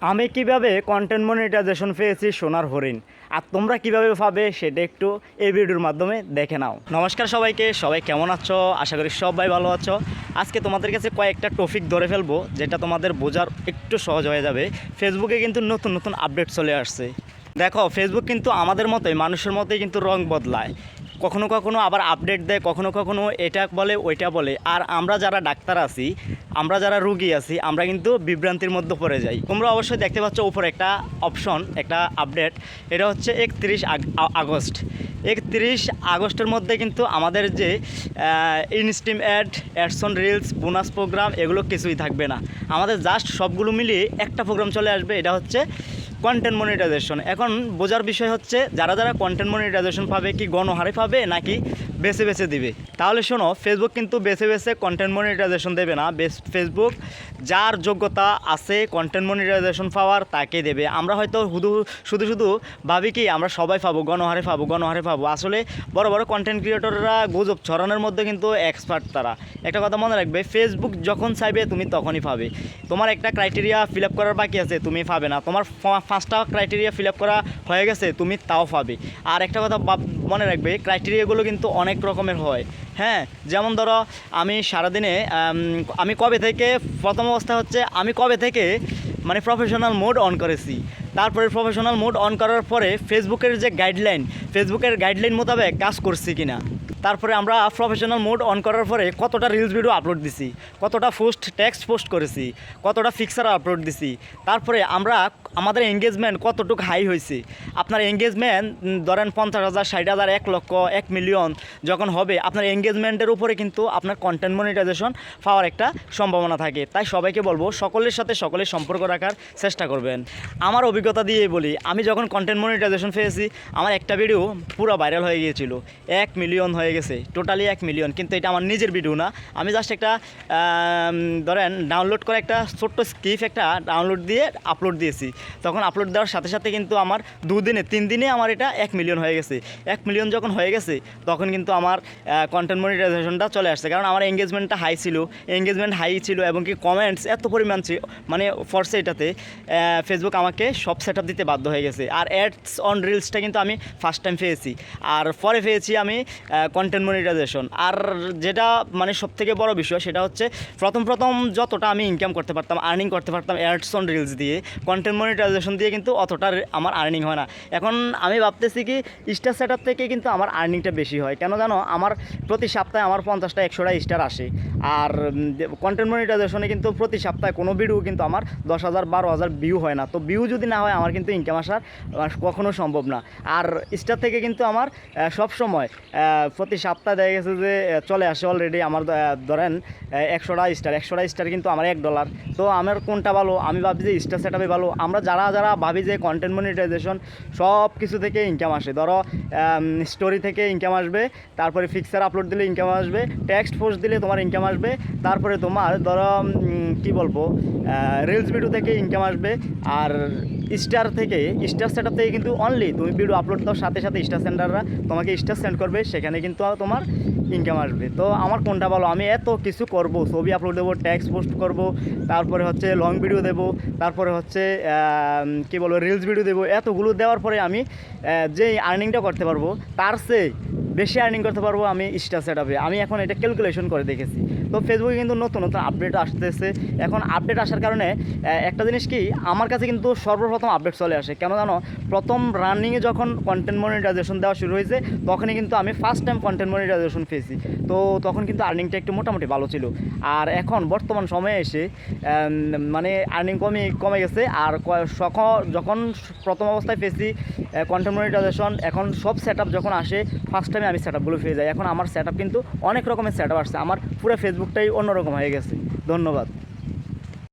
আমি কীভাবে content monetization পেয়েছি সোনার হরিণ? আর তোমরা কীভাবে পাবে সেটা একটু এই ভিডিওর মাধ্যমে দেখে নাও। নমস্কার সবাইকে, সবাই কেমন আছো? আশা করি সবাই ভালো আছো। আজকে তোমাদের কাছে কয়েকটা টপিক ধরে ফেলব, যেটা তোমাদের বোঝার একটু সহজ হয়ে যাবে। ফেসবুকে কিন্তু নতুন নতুন আপডেট চলে আসছে। দেখো ফেসবুক কিন্তু আমাদের মতোই, মানুষের মতোই কিন্তু রং বদলায়। কখনো কখনো আবার আপডেট দেয়, কখনো কখনো এটা বলে, ওইটা বলে। আর আমরা যারা ডাক্তার আছি, আমরা যারা রুগী আছি, আমরা কিন্তু বিভ্রান্তির মধ্যে পড়ে যাই। তোমরা অবশ্যই দেখতে পাচ্ছ উপরে একটা অপশন একটা আপডেট এটা হচ্ছে একত্রিশ আগস্ট। একত্রিশ আগস্টের মধ্যে কিন্তু আমাদের যে instream ad ads on reels bonus program এগুলো কিছুই থাকবে না। আমাদের জাস্ট সবগুলো মিলিয়ে একটা প্রোগ্রাম চলে আসবে। এটা হচ্ছে কন্টেন্ট মনিটাইজেশন এখন বোঝার বিষয় হচ্ছে, যারা যারা কন্টেন্ট মনিটাইজেশন পাবে কি গণহারে পাবে নাকি বেছে বেছে দিবে। তাহলে শোনো ফেসবুক কিন্তু বেছে বেছে কন্টেন্ট মনিটাইজেশন দেবে না। ফেসবুক যার যোগ্যতা আছে কন্টেন্ট মনিটাইজেশন পাওয়ার তাকে দেবে। আমরা হয়তো শুধু শুধু শুধু ভাবি কি, আমরা সবাই পাবো, গণহারে পাবো গণহারে পাবো। আসলে বড় বড় কন্টেন্ট ক্রিয়েটররা গুজব, ছড়ানোর মধ্যে কিন্তু এক্সপার্ট তারা। একটা কথা মনে রাখবে ফেসবুক যখন চাইবে, তুমি তখনই পাবে। তোমার একটা ক্রাইটেরিয়া ফিল আপ করার বাকি আছে, তুমি পাবে না। তোমার পাঁচটা ক্রাইটেরিয়া ফিল আপ করা হয়ে গেছে, তুমি তাও পাবে। আর একটা কথা মনে রাখবে ক্রাইটেরিয়াগুলো কিন্তু অনেক রকমের হয়। হ্যাঁ যেমন ধরো আমি সারাদিনে আমি কবে থেকে, প্রথম অবস্থা হচ্ছে আমি কবে থেকে মানে প্রফেশনাল মোড অন করেছি। তারপরে প্রফেশনাল মোড অন করার পরে ফেসবুকের যে গাইডলাইন ফেসবুকের গাইডলাইন মোতাবেক কাজ করছি কিনা। তারপরে আমরা প্রফেশনাল মোড অন করার পরে কতটা রিলস ভিডিও আপলোড দিছি, কতটা পোস্ট টেক্সট পোস্ট করেছি, কতটা ফিক্সার আপলোড দিছি, তারপরে আমরা আমাদের এঙ্গেজমেন্ট কতটুকু হাই হয়েছে। আপনার এঙ্গেজমেন্ট ধরেন পঞ্চাশ হাজার, ষাট হাজার, এক লক্ষ, এক মিলিয়ন যখন হবে, আপনার এঙ্গেজমেন্টের উপরে কিন্তু আপনার কন্টেন্ট মনিটাইজেশন পাওয়ার একটা সম্ভাবনা থাকে। তাই সবাইকে বলব, সকলের সাথে সকলের সম্পর্ক রাখার চেষ্টা করবেন। আমার অভিজ্ঞতা দিয়ে বলি, আমি যখন কন্টেন্ট মনিটাইজেশন পেয়েছি, আমার একটা ভিডিও পুরো ভাইরাল হয়ে গিয়েছিল, এক মিলিয়ন হয়ে গেছে টোটালি এক মিলিয়ন কিন্তু এটা আমার নিজের ভিডিও না। আমি জাস্ট একটা ধরেন ডাউনলোড করে একটা ছোট্ট স্কিপ একটা ডাউনলোড দিয়ে আপলোড দিয়েছি। তখন আপলোড দেওয়ার সাথে সাথে কিন্তু আমার দুদিনে, তিন দিনে আমার এটা এক মিলিয়ন হয়ে গেছে। এক মিলিয়ন যখন হয়ে গেছে, তখন কিন্তু আমার কন্টেন্ট মনিটাইজেশনটা চলে আসছে। কারণ আমার এঙ্গেজমেন্টটা হাই ছিল এঙ্গেজমেন্ট হাই ছিল এবং কি কমেন্টস এত পরিমাণ ছিল মানে ফর্সে এটাতে ফেসবুক আমাকে সব সেট দিতে বাধ্য হয়ে গেছে। আর অ্যাডস অন রিলসটা কিন্তু আমি ফার্স্ট টাইম পেয়েছি। আর পরে পেয়েছি আমি কন্টেন্ট মনিটাইজেশন আর যেটা মানে সব থেকে বড় বিষয় সেটা হচ্ছে প্রথম প্রথম যতটা আমি ইনকাম করতে পারতাম আর্নিং করতে পারতাম অ্যাডস অন রিলস দিয়ে কন্টেন্ট মনিটাইজেশন দিয়ে কিন্তু অতটা আমার আর্নিং হয় না। এখন আমি ভাবতেছি কি স্টার সেট থেকে কিন্তু আমার আর্নিংটা বেশি হয়। কেন জানো? আমার প্রতি সপ্তাহে আমার পঞ্চাশটা, একশোটা স্টার আসে। আর কন্টেন্ট মনিটাইজেশনে কিন্তু প্রতি সপ্তাহে কোনো ভিডিও কিন্তু আমার দশ হাজার, বারো হাজার ভিউ হয় না। তো ভিউ যদি না হয়, আমার কিন্তু ইনকাম আসার কখনো সম্ভব না। আর স্টার থেকে কিন্তু আমার সব সময় প্রতি সপ্তাহে দেখা গেছে যে চলে আসে অলরেডি আমার ধরেন একশোটা স্টার একশোটা স্টার কিন্তু আমার এক ডলার তো আমার কোনটা ভালো? আমি ভাবি যে স্টার সেট ভালো। আমরা যারা যারা ভাবি যে কন্টেন্ট মনিটাইজেশন সব কিছু থেকে ইনকাম আসে। ধরো স্টোরি থেকে ইনকাম আসবে, তারপরে ফিক্সার আপলোড দিলে ইনকাম আসবে টেক্সট পোস্ট দিলে তোমার ইনকাম আসবে, তারপরে তোমার, ধরো কি বলব রিলস ভিডিও থেকে ইনকাম আসবে, আর স্টার থেকে স্টার সেট থেকে কিন্তু অনলি তুমি ভিডিও আপলোড দাও, সাথে সাথে স্টার সেন্টাররা তোমাকে স্টার সেন্ড করবে, সেখানে কিন্তু তোমার ইনকাম আসবে। তো আমার কোনটা ভালো? আমি এত কিছু করব। ছবি আপলোড দেবো ট্যাক্স পোস্ট করব, তারপরে হচ্ছে লং ভিডিও দেবো, তারপরে হচ্ছে কি বলব রিলস ভিডিও দেবো। এতগুলো দেওয়ার পরে আমি যে আর্নিংটা করতে পারব, তার চেয়ে বেশি আর্নিং করতে পারব আমি স্টার সেট আমি এখন এটা ক্যালকুলেশন করে দেখেছি। তো ফেসবুকে কিন্তু নতুন নতুন আপডেট আসতেছে। এখন আপডেট আসার কারণে একটা জিনিস কি, আমার কাছে কিন্তু সর্বপ্রথম আপডেট চলে আসে। কেন জানো, প্রথম রানিংয়ে যখন কন্টেন্ট মনিটাইজেশন দেওয়া শুরু হয়েছে, তখনই কিন্তু আমি ফার্স্ট টাইম কন্টেন্ট মনিটাইজেশন পেয়েছি। তো তখন কিন্তু আর্নিংটা একটু মোটামুটি ভালো ছিল। আর এখন বর্তমান সময়ে এসে মানে আর্নিং কমে কমে গেছে। আর যখন প্রথম অবস্থায় পেয়েছি কন্টেন্ট মনিটাইজেশন এখন সব সেট যখন আসে ফার্স্ট টাইমে আমি সেট আপগুলো পেয়ে যাই। এখন আমার সেট কিন্তু অনেক রকমের সেট আসছে। আমার পুরো ফেসবুকটাই অন্যরকম হয়ে গেছে। ধন্যবাদ।